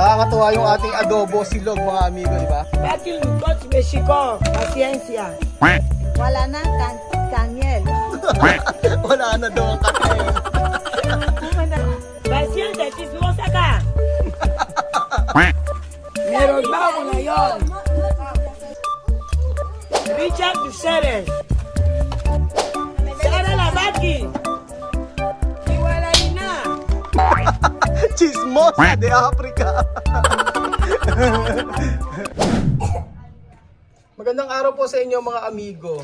Nakakatuwa yung ating adobo silog mga amigo, di ba? Bati Coach Mexico, paciencia. Wala na, kan Daniel. Wala na daw ang kakain. Paciencia, chismosa ka. Meron bago ngayon. Richard Duceres. Sara Labaki. Chismosa de Africa. Magandang araw po sa inyo mga amigo.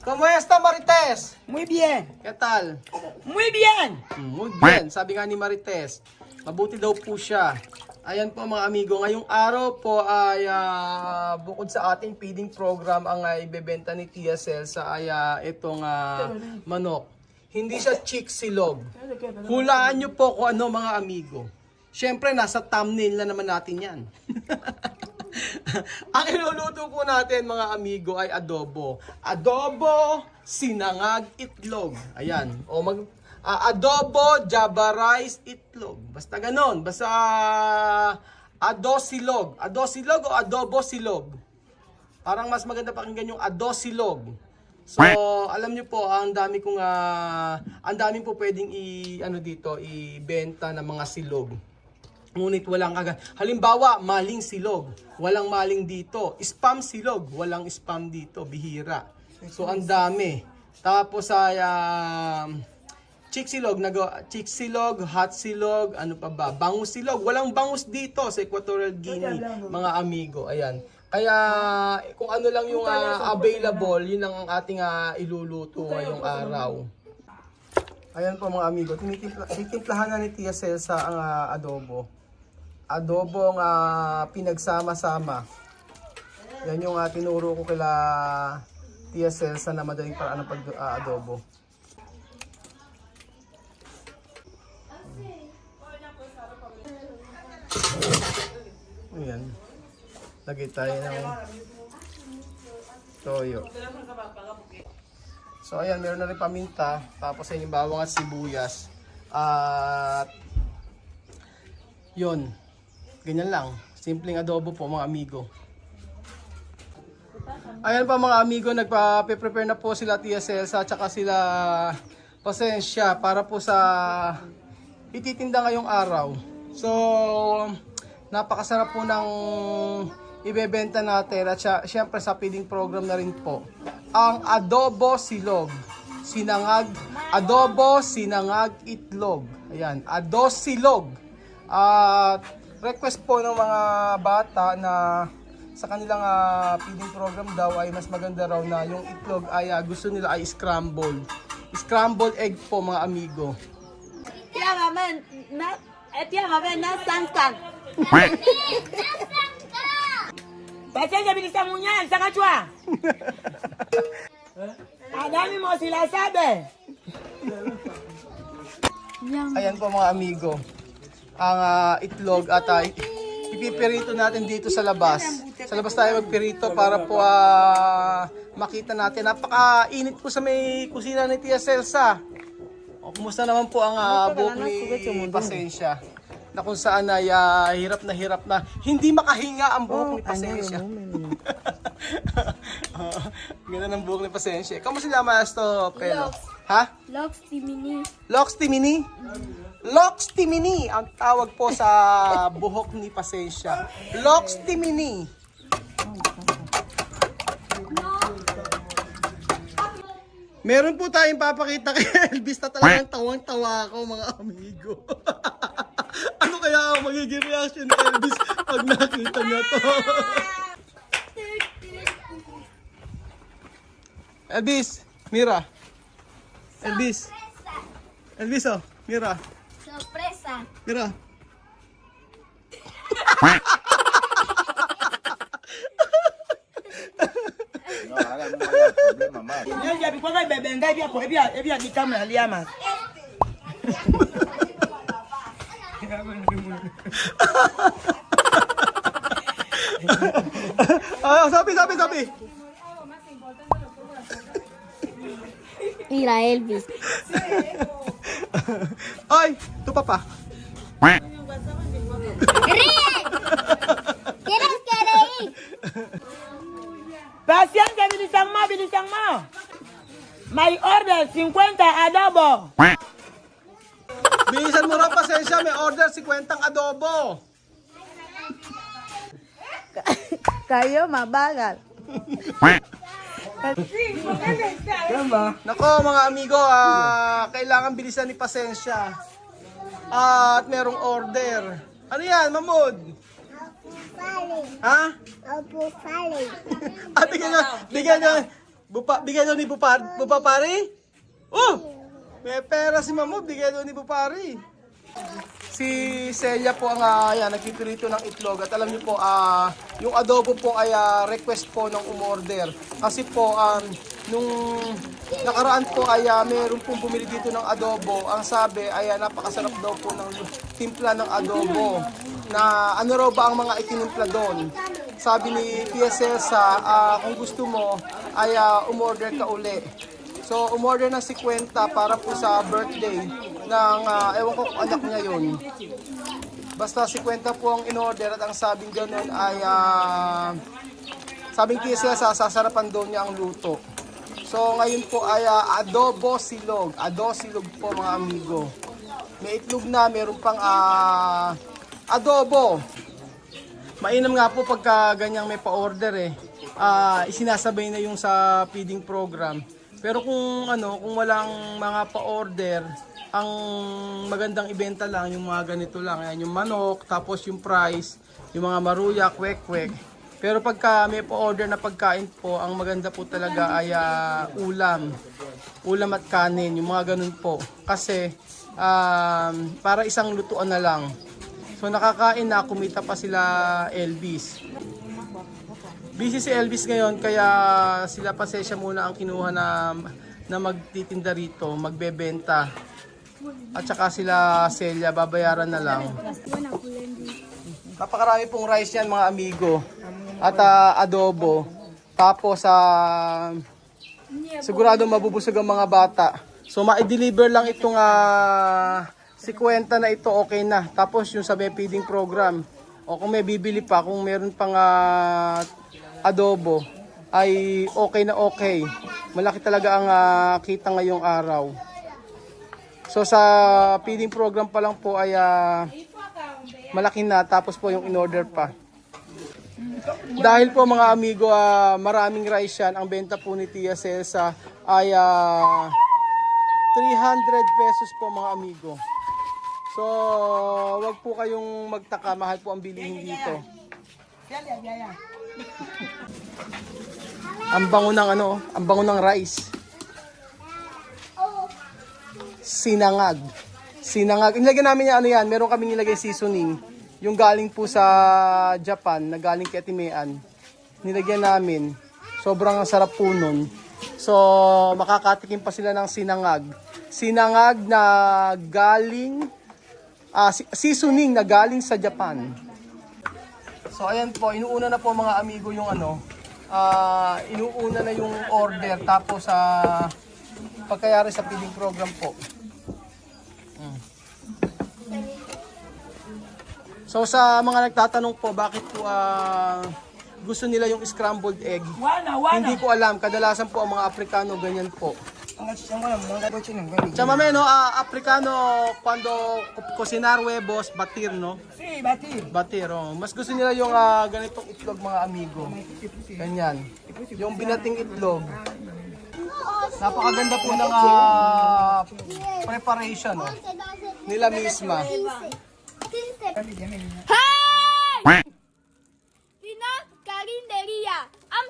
¿Cómo está Marites? Muy bien. ¿Qué tal? Muy bien. Mm, Muy bien, sabi nga ni Marites. Mabuti daw po siya. Ayan po mga amigo, ngayong araw po ay ah, bukod sa ating feeding program ang uh, ibebenta ni Tia Celsa ay ah, itong ah, manok. Hindi siya chick silog. Hulaan nyo po kung ano mga amigo. Siyempre, nasa thumbnail na naman natin yan. Ang iluluto po natin mga amigo ay adobo. Adobo, sinangag, itlog. Ayan. O mag ah, adobo, java rice, itlog. Basta ganon. Basta adosilog. Adosilog o adobo silog. Parang mas maganda pakinggan yung adosilog. So, alam niyo po, ang dami kong ah, ang dami po pwedeng i ano dito, ibenta ng mga silog. Ngunit walang agad. Halimbawa, maling silog. Walang maling dito. Spam silog. Walang spam dito. Bihira. So, ang dami. Tapos ay um, chick silog, nag chick silog, hot silog, ano pa ba? Bangus silog. Walang bangus dito sa Equatorial Guinea, mga amigo. Ayan. Kaya kung ano lang yung ah, available, yun lang ang ating ah, iluluto ngayong araw. Ayan po mga amigo, tinitimpla, titimplahan na ni Tia Celsa ang ah, adobo. Adobong ah, pinagsama-sama. Yan yung ah, tinuro ko kila Tia Celsa na madaling paraan ng pag-adobo. Ayan. Lagay tayo ng toyo. So ayan, meron na rin paminta, tapos ayun yung bawang at sibuyas. At yun, ganyan lang. Simpleng adobo po mga amigo. Ayan pa mga amigo, nagpa-prepare na po sila Tia Celsa at saka sila Pasensya para po sa ititinda ngayong araw. So, napakasarap po ng ibebenta natin at siya, syempre sa feeding program na rin po. Ang adobo silog, sinangag, adobo, sinangag, itlog. Ayan, ado silog. At request po ng mga bata na sa kanilang ah, feeding program daw ay mas maganda raw na yung itlog ay ah, gusto nila ay scrambled. Scrambled egg po mga amigo. Tia mama, na, eh, tia mama, na sankan. Paciencia, bilisan mo yan. Sa kachwa. Ang dami mo sila sabi. Ayan po mga amigo. Ang ah, itlog at ah, ipipirito natin dito sa labas. Sa labas tayo magpirito para po ah, makita natin. Napaka-init po sa may kusina ni Tia Celsa. O, kumusta naman po ang uh, buhok ni Pasensya? Na kung saan ay ah, hirap na hirap na hindi makahinga ang buhok ni Pasensya. Oo, Ganda ng buhok ni Pasensya. Kamusta sila maestro Pelo? Ha? Lox Timini. Lox Timini? Lox Timini ang tawag po sa buhok ni Pasensya. Lox Timini. Meron po tayong papakita kay Elvis na talagang tawang-tawa ako mga amigo. ano kaya ang magiging reaction ni Elvis pag nakita niya to? Elvis, Mira. Elvis. Elvis oh, Mira. Sorpresa. Mira. No, hagan no haya problema más. Yan, yabi kwa kay bebe ngai bia po ebia ebia di kamera liama. Ah, sabi, sabi, sabi. Mira, Elvis. Ay, Patient de bilisangma, bilisangma. My order, 50 adobo. Bilisan mo raw, pasensya. May order, 50 adobo. Kayo, mabagal. Nako, mga amigo, ah, kailangan bilisan ni pasensya. At merong order. Ano yan, Mamud? Ha? Opo, pare. Ah, bigyan nyo, bigyan nyo, bupa, bigyan nyo ni Bupa, Bupapari? Oh! May pera si Mamud, bigyan nyo ni Bupari. Si Celia po ang uh, yan, nagpipirito ng itlog at alam niyo po, ah yung adobo po ay ah, request po ng umorder. Kasi po, um, nung nakaraan po ay ah, meron pong bumili dito ng adobo. Ang sabi ay ah, napakasarap daw po ng timpla ng adobo. Na ano raw ba ang mga itinimpla doon? Sabi ni Tia Cesa, ah, kung gusto mo ay ah, umorder ka uli. So, umorder ng 50 para po sa birthday ng, ah, ewan ko anak niya yun. Basta 50 po ang in-order at ang sabing ganun ay, ah, sabing kisa sa sasarapan doon niya ang luto. So, ngayon po ay ah, adobo silog. Adobo silog po mga amigo. May itlog na, meron pang ah, adobo. Mainam nga po pagka ganyang may pa-order eh. Ah, isinasabay na yung sa feeding program. Pero kung ano, kung walang mga pa-order, ang magandang ibenta lang yung mga ganito lang. Ayan, yung manok, tapos yung price, yung mga maruya, kwek-kwek. Pero pagka may pa-order na pagkain po, ang maganda po talaga ay ah, ulam. Ulam at kanin, yung mga ganun po. Kasi um, para isang lutuan na lang. So nakakain na, kumita pa sila Elvis. Busy si Elvis ngayon kaya sila pasensya muna ang kinuha na na magtitinda rito, magbebenta. At saka sila Celia babayaran na lang. Napakarami pong rice yan mga amigo. At ah, adobo. Tapos sa sigurado mabubusog ang mga bata. So ma-deliver lang itong ah, 50 na ito okay na. Tapos yung sa feeding program. O kung may bibili pa, kung meron pang ah, adobo, ay okay na okay. Malaki talaga ang ah, kita ngayong araw. So sa feeding program pa lang po ay ah, malaki na tapos po yung in-order pa. Dahil po mga amigo, ah, maraming rice yan. Ang benta po ni Tia Cesa ay ah, 300 pesos po mga amigo. So, wag po kayong magtaka, mahal po ang bilihin dito. Ang bango ng ano, ang bango ng rice. Sinangag. Sinangag. Inilagyan namin yung ano yan, meron kaming nilagay seasoning. Yung galing po sa Japan, na galing kay Timean. Nilagyan namin. Sobrang sarap po nun. So, makakatikim pa sila ng sinangag. Sinangag na galing, si- seasoning na galing sa Japan. So ayan po, inuuna na po mga amigo yung ano, ah inuuna na yung order tapos sa pagkayari sa feeding program po. Mm. So sa mga nagtatanong po bakit po ah, gusto nila yung scrambled egg, Wana, wana. hindi ko alam. Kadalasan po ang mga Afrikano ganyan po. Ang asyang wala, mga gato ng gabi. Chamame no, ah, Afrikano cuando co- cocinar huevos, batir no. Si, batir. Batir, oh. Mas gusto nila yung ah, ganitong itlog mga amigo. Ganyan. Yung binating itlog. Napakaganda po ng ah, preparation oh. nila misma. Hi! Pinas Karinderia. Ang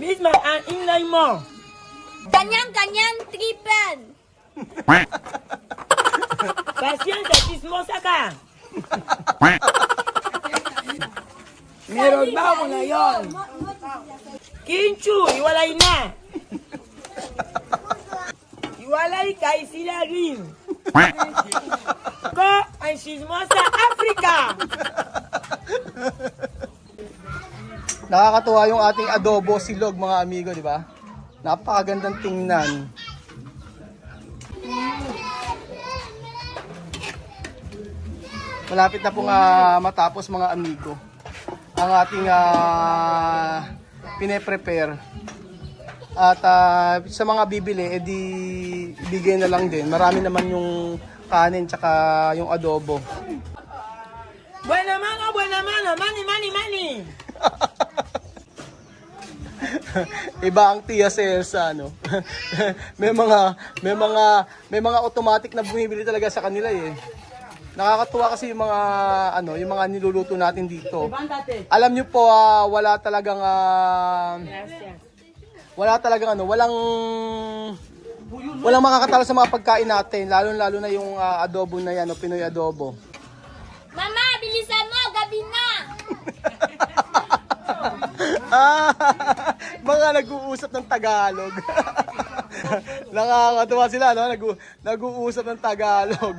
sarap-sarap. Misma, ang ingay mo. Ganyan-ganyan tripan. Pasyensya, chismosa ka. Meron ba mo ngayon? Kinchu, iwalay na. Iwalay kay sila rin. Ko ang chismosa Africa. Nakakatuwa yung ating adobo silog mga amigo, di ba? Napakagandang tingnan. Malapit na pong ah, matapos mga amigo. Ang ating ah, pine-prepare. At ah, sa mga bibili, edi ibigay na lang din. Marami naman yung kanin tsaka yung adobo. Buena mano, buena mano. Money, money, money. Iba ang tiya sa Elsa, no? may mga may mga may mga automatic na bumibili talaga sa kanila eh. Nakakatuwa kasi yung mga ano, yung mga niluluto natin dito. Alam niyo po ah, wala talagang ah, wala talagang ano, walang walang makakatalo sa mga pagkain natin, lalo lalo na yung ah, adobo na yan, o Pinoy adobo. Mama, bilisan mo, gabi na. Mga nag-uusap ng Tagalog. Nakakatuwa sila, no? Nag- nag-uusap ng Tagalog.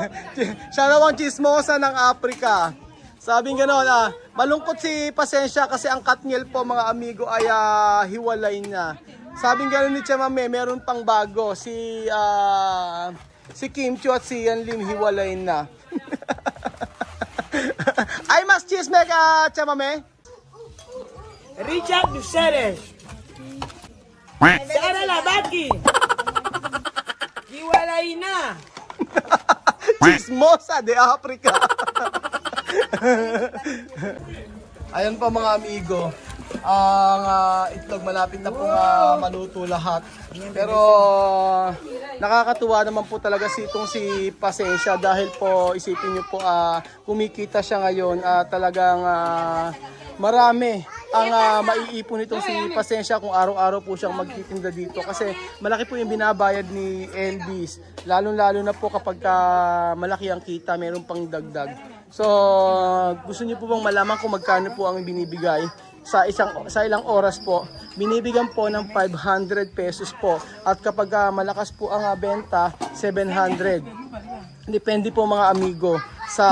Siya raw ang chismosa ng Afrika. Sabing gano'n, ah, malungkot si Pasensya kasi ang Katniel po mga amigo ay ah, hiwalay na. Sabing gano'n ni Chamame, meron pang bago. Si, ah, si Kim Chiu at si Yan Lim hiwalay na. ay, mas chisme ka, Chamame? Richard Duceres. Sara Labaki. Iwalay na. Chismosa de Africa. Ayan pa mga amigo. Ang ah, itlog malapit na po nga maluto lahat. Pero nakakatuwa naman po talaga si itong si Pasensya dahil po isipin niyo po ah, kumikita siya ngayon at talagang ah, marami ang ah, maiipon nitong si Pasensya kung araw-araw po siyang magtitinda dito kasi malaki po yung binabayad ni Elvis lalong-lalo na po kapag ka malaki ang kita meron pang dagdag. So gusto niyo po bang malaman kung magkano po ang binibigay sa isang sa ilang oras po? Binibigyan po ng 500 pesos po. At kapag ah, malakas po ang ah, benta 700 Depende po mga amigo sa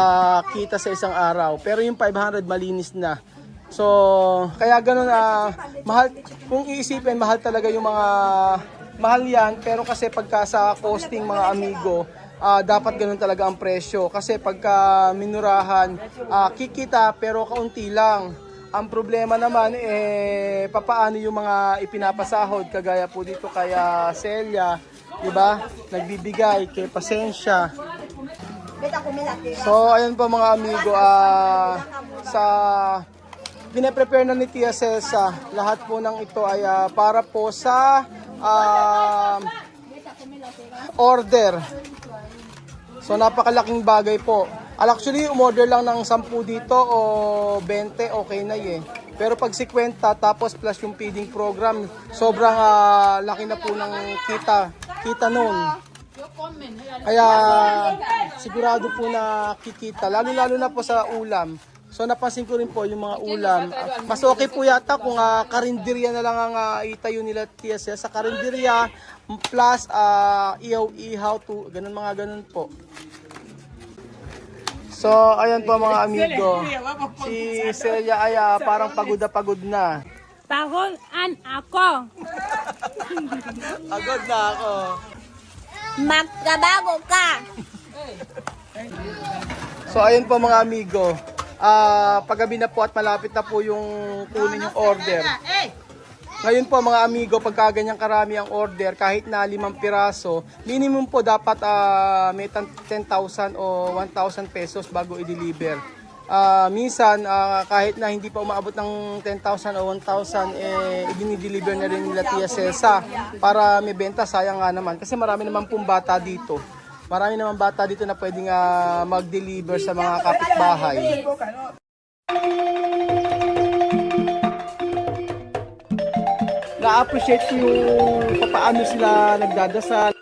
kita sa isang araw. Pero yung 500 malinis na. So, kaya ganun ah mahal kung iisipin mahal talaga yung mga mahal yan pero kasi pagka sa costing mga amigo ah, dapat ganun talaga ang presyo kasi pagka minurahan ah, kikita pero kaunti lang ang problema naman eh papaano yung mga ipinapasahod kagaya po dito kaya Celia, 'di ba? Nagbibigay kay Pasensya. So ayun po mga amigo ah sa pinaprepare na ni Tia Cesa, lahat po ng ito ay ah, para po sa ah, order. So napakalaking bagay po. Al- Actually, umorder lang ng 10 dito o 20, okay na eh. Pero pag si Kwenta, tapos plus yung feeding program, sobrang ah, laki na po ng kita, kita noon. Kaya sigurado po na kikita, lalo-lalo na po sa ulam. So napansin ko rin po yung mga ulam. ah, Mas okay po yata kung uh, karinderya na lang ang ah, itayo nila TSS. Sa karinderya plus uh, ihaw-ihaw to, ganun mga ganun po. So, ayan po mga amigo. Si Celia ay ah, parang pagod na pagod na. Pagod an ako. Pagod na ako. Magtrabaho ka. So ayun po mga amigo. Ah, paggabi na po at malapit na po yung kunin yung order. Ngayon po mga amigo, pagka ganyang karami ang order, kahit na limang piraso, minimum po dapat ah, may tan- 10,000 o 1,000 pesos bago i-deliver. Ah, minsan, ah, kahit na hindi pa umabot ng 10,000 o 1,000, eh, i-deliver na rin nila Tia Cesa para may benta. Sayang nga naman. Kasi marami naman pong bata dito. Marami naman bata dito na pwedeng ah, mag-deliver sa mga kapitbahay. Na-appreciate ko yung paano sila nagdadasal.